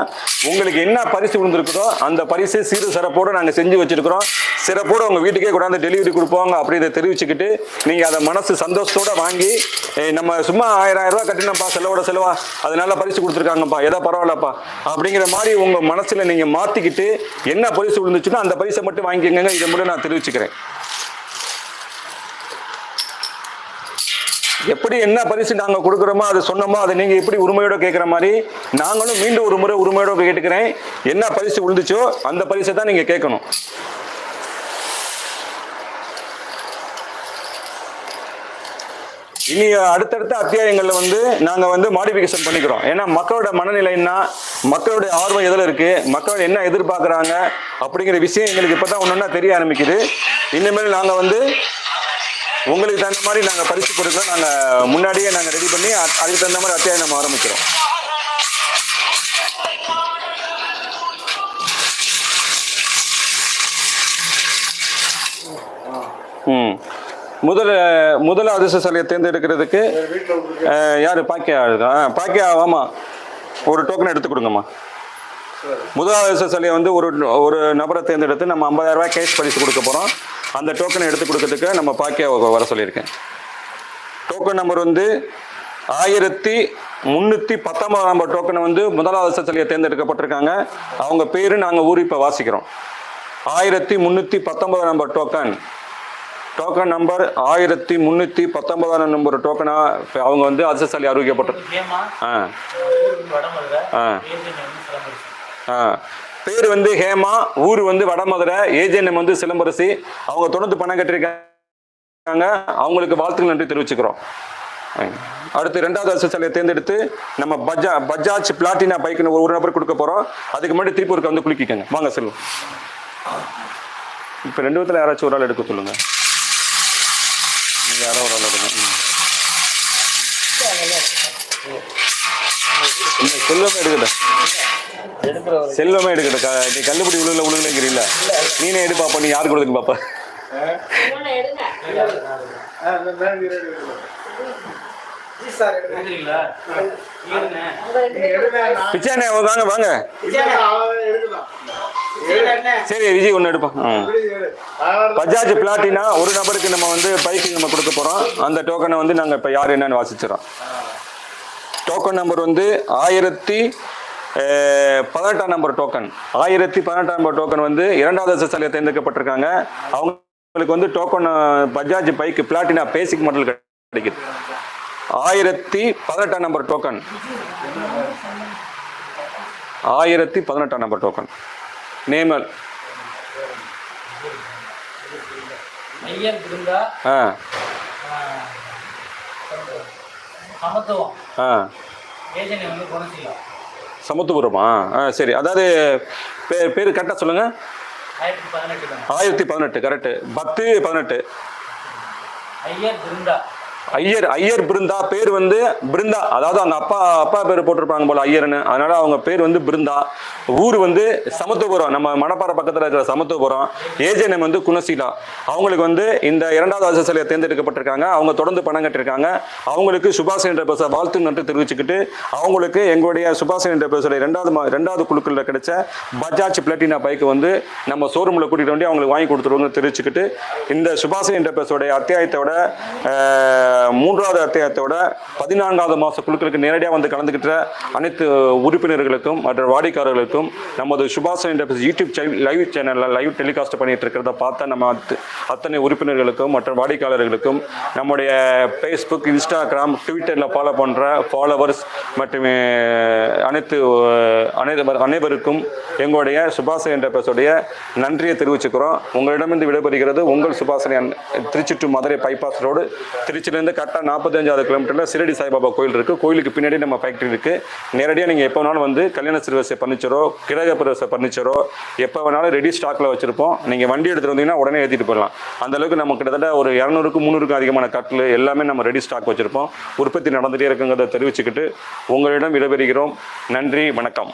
உங்களுக்கு என்ன பரிசு விழுந்திருக்குதோ அந்த பரிசு சிறு சிறப்போடு நாங்கள் செஞ்சு வச்சுருக்கிறோம். சிறப்போடு உங்கள் வீட்டுக்கே கொண்டாந்து டெலிவரி கொடுப்போங்க அப்படி தெரிவிச்சுக்கிட்டு நீங்கள் அதை மனசு சந்தோஷத்தோட வாங்கி நம்ம சும்மா ஆயிரம் ஆயிரம் ரூபா கட்டினப்பா செலவோட செலவா? அதனால பரிசு கொடுத்துருக்காங்கப்பா. ஏதோ பரவாயில்லப்பா. அப்படிங்கிற மாதிரி உங்கள் மனசில் நீங்கள் மாற்றிக்கிட்டு என்ன பரிசு விழுந்துச்சுன்னா அந்த பரிசை மட்டும் வாங்கிக்கங்க இதை மட்டும் நான் தெரிவிச்சுக்கிறேன். எப்படி என்ன பரிசு நாங்கள் கொடுக்குறோமோ அதை சொன்னோமோ அதை நீங்கள் எப்படி உரிமையோட கேட்குற மாதிரி நாங்களும் மீண்டும் ஒரு முறை உரிமையோட கேட்டுக்கிறேன். என்ன பரிசு விழுந்துச்சோ அந்த பரிசை தான் நீங்கள் கேட்கணும். இனி அடுத்தடுத்த அத்தியாயங்களில் வந்து நாங்கள் வந்து மாடிஃபிகேஷன் பண்ணிக்கிறோம். ஏன்னா மக்களோட மனநிலைன்னா மக்களுடைய ஆர்வம் எதில் இருக்குது மக்கள் என்ன எதிர்பார்க்குறாங்க? அப்படிங்கிற விஷயம் எங்களுக்கு இப்போ தான் ஒன்றுன்னா தெரிய ஆரம்பிக்குது. இனிமேல் நாங்கள் வந்து உங்களுக்கு தகுந்த மாதிரி நாங்கள் பரிசு கொடுக்குறோம். நாங்கள் முன்னாடியே நாங்கள் ரெடி பண்ணி அதுக்கு தகுந்த மாதிரி அத்தியாயம் நம்ம ஆரம்பிக்கிறோம். ம். முதல் முதல் அதிர்ஷ்டசாலியை தேர்ந்தெடுக்கிறதுக்கு யாரு? பாக்கியா பாக்கியா ஆமாம் ஒரு டோக்கன் எடுத்து கொடுங்கம்மா. முதல் அதிர்ஷ்டசாலியை வந்து ஒரு ஒரு நபரை தேர்ந்தெடுத்து நம்ம 50000 ரூபாய் கேஷ் பரிசு கொடுக்க போகிறோம் அந்த டோக்கனை எடுத்து கொடுக்கறதுக்கு நம்ம பாக்கியா வர சொல்லியிருக்கேன். டோக்கன் நம்பர் வந்து ஆயிரத்தி முந்நூற்றி பத்தொன்பதாம் நம்பர் டோக்கனை வந்து முதலாவது அதிர்ஷ்டசாலியை தேர்ந்தெடுக்கப்பட்டிருக்காங்க. அவங்க பேர் நாங்கள் ஊர் இப்போ வாசிக்கிறோம். ஆயிரத்தி முந்நூற்றி பத்தொன்பதாம் நம்பர் டோக்கன் டோக்கன் நம்பர் ஆயிரத்தி முந்நூற்றி பத்தொன்பதாம் நம்பர் டோக்கனா அவங்க வந்து அதிர்ஷ்டசாலி அறிவிக்கப்பட்ட ஆ. ஆ. ஆ. பேர் வந்து ஹேமா ஊர் வந்து வடமதுரை ஏஜென்எம் வந்து சிலம்பரசி. அவங்க தொடர்ந்து பணம் கட்டிருக்காங்க. அவங்களுக்கு வாழ்த்துக்கள் நன்றி தெரிவிச்சுக்கிறோம். ஆ. அடுத்து ரெண்டாவது அதிர்ஷ்டசாலியை தேர்ந்தெடுத்து நம்ம பஜா பஜாஜ் பிளாட்டினா பைக்குன்னு ஒரு நபர் கொடுக்க போகிறோம் அதுக்கு முன்னாடி திருப்பூருக்கு வந்து குளிக்கிக்கங்க வாங்க செல்வம். இப்போ ரெண்டு விதத்தில் யாராச்சும் ஒரு ஆள் எடுக்க சொல்லுங்கள் நீங்கள் யாரோ ஒரு ஆள் எடுங்க ம். இந்த செல்வமே எடுக்கட்ட? செல்வமே எடுக்கட்ட? நீ கல்லுப்படி உழுகுல உழுகுலங்கிறீல்ல நீனே எடு பாப்பா நீ யார் கொடுக்குங்க பாப்பா? ஆ வாங்க வாங்க சரி விஜய் ஒன்று எடுப்போம் ம். பஜாஜ் பிளாட்டினா ஒரு நபருக்கு நம்ம வந்து பைக்கு நம்ம கொடுக்க போகிறோம் அந்த டோக்கனை வந்து நாங்கள் இப்போ யார் என்னன்னு வாசிச்சிடறோம். டோக்கன் நம்பர் வந்து ஆயிரத்தி பதினெட்டாம் நம்பர் டோக்கன் ஆயிரத்தி பதினெட்டாம் நம்பர் டோக்கன் வந்து இரண்டாவது அதிர்ஷ்டசாலியை தேர்ந்தெடுக்கப்பட்டிருக்காங்க. அவங்களுக்கு வந்து token Bajaj bike Platina basic model கிடைக்குது. ஆயிரத்தி பதினெட்டாம் நம்பர் டோக்கன் ஆயிரத்தி பதினெட்டாம் நம்பர் டோக்கன் நேமல் ஆ. சமத்துவம். ஆ. சரி. அதாவது பேர் பேர் கரெக்டாக சொல்லுங்கள் ஆயிரத்தி பதினெட்டு கரெக்டு பத்து பதினெட்டு. ஐயர் ஐயர் ஐயர் பிருந்தா பேர் வந்து பிருந்தா. அதாவது அவங்க அப்பா அப்பா பேர் போட்டிருப்பாங்க போல ஐயர்னு. அதனால அவங்க பேர் வந்து பிருந்தா. ஊர் வந்து சமத்துவபுரம். நம்ம மணப்பாறை பக்கத்தில் இருக்கிற சமத்துவபுரம். ஏஜே நேம் வந்து குணசீலா. அவங்களுக்கு வந்து இந்த இரண்டாவது அரசு சிலையை தேர்ந்தெடுக்கப்பட்டிருக்காங்க. அவங்க தொடர்ந்து பணம் கட்டிருக்காங்க. அவங்களுக்கு சுபாஷ் என்ற பேச வாழ்த்து நன்றி தெரிவிச்சுக்கிட்டு அவங்களுக்கு எங்களுடைய சுபாஷ் என்ற பேசுகிற ரெண்டாவது ரெண்டாவது குழுக்களில் கிடைச்ச பஜாஜ் பிளாட்டினா பைக் வந்து நம்ம ஷோரூமில் கூட்டிகிட்டு வந்து அவங்களுக்கு வாங்கி கொடுத்துருவோங்க தெரிவிச்சுக்கிட்டு இந்த சுபாஷ் என்ற பேசோடைய அத்தியாயத்தோட மூன்றாவது அத்தியாயத்தோட பதினான்காவது மாத குழுக்களுக்கு நேரடியாக வந்து கலந்துக்கிட்ட அனைத்து உறுப்பினர்களுக்கும் மற்ற வாடிக்கையாளர்களுக்கும் நமது சுபாஷ் என்ற யூடியூப் லைவ் சேனலில் லைவ் டெலிகாஸ்ட் பண்ணிட்டு இருக்கிறத பார்த்த நம்ம அத்தனை உறுப்பினர்களுக்கும் மற்ற வாடிக்கையாளர்களுக்கும் நம்முடைய ஃபேஸ்புக் இன்ஸ்டாகிராம் ட்விட்டரில் ஃபாலோ பண்ணுற ஃபாலோவர்ஸ் மற்றும் அனைத்து அஹ், அனைவருக்கும் எங்களுடைய சுபாஷ் என்ற பேசுடைய நன்றியை தெரிவிச்சுக்கிறோம். உங்களிடமிருந்து விடைபெறுகிறது உங்கள் சுபாஷனை Trichy to Madurai bypass road திருச்சியிலிருந்து கரெக்டாக நாற்பத்தஞ்சாவது கிலோமீட்டரில் சிரடி சாய்பாபா கோயில் இருக்குது கோயிலுக்கு பின்னாடி நம்ம ஃபேக்ட்ரி இருக்குது நேரடியாக நீங்கள் எப்போ வேணாலும் வந்து கல்யாண சிறுவசை பர்னிச்சரோ கிரக பிரவேச பர்னிச்சரோ எப்போ வேணாலும் ரெடி ஸ்டாக்கில் வச்சுருப்போம். நீங்கள் வண்டி எடுத்துகிட்டு வந்தீங்கன்னா உடனே ஏற்றிட்டு போயிடலாம். அந்த அளவுக்கு நம்ம கிட்டத்தட்ட ஒரு இரநூறுக்கும் முந்நூறுக்கும் அதிகமான கட்டில் எல்லாமே நம்ம ரெடி ஸ்டாக் வச்சுருப்போம். உற்பத்தி நடந்துகிட்டே இருக்குங்கிறத தெரிவிச்சுக்கிட்டு உங்களிடம் விடைபெறுகிறோம். நன்றி வணக்கம்.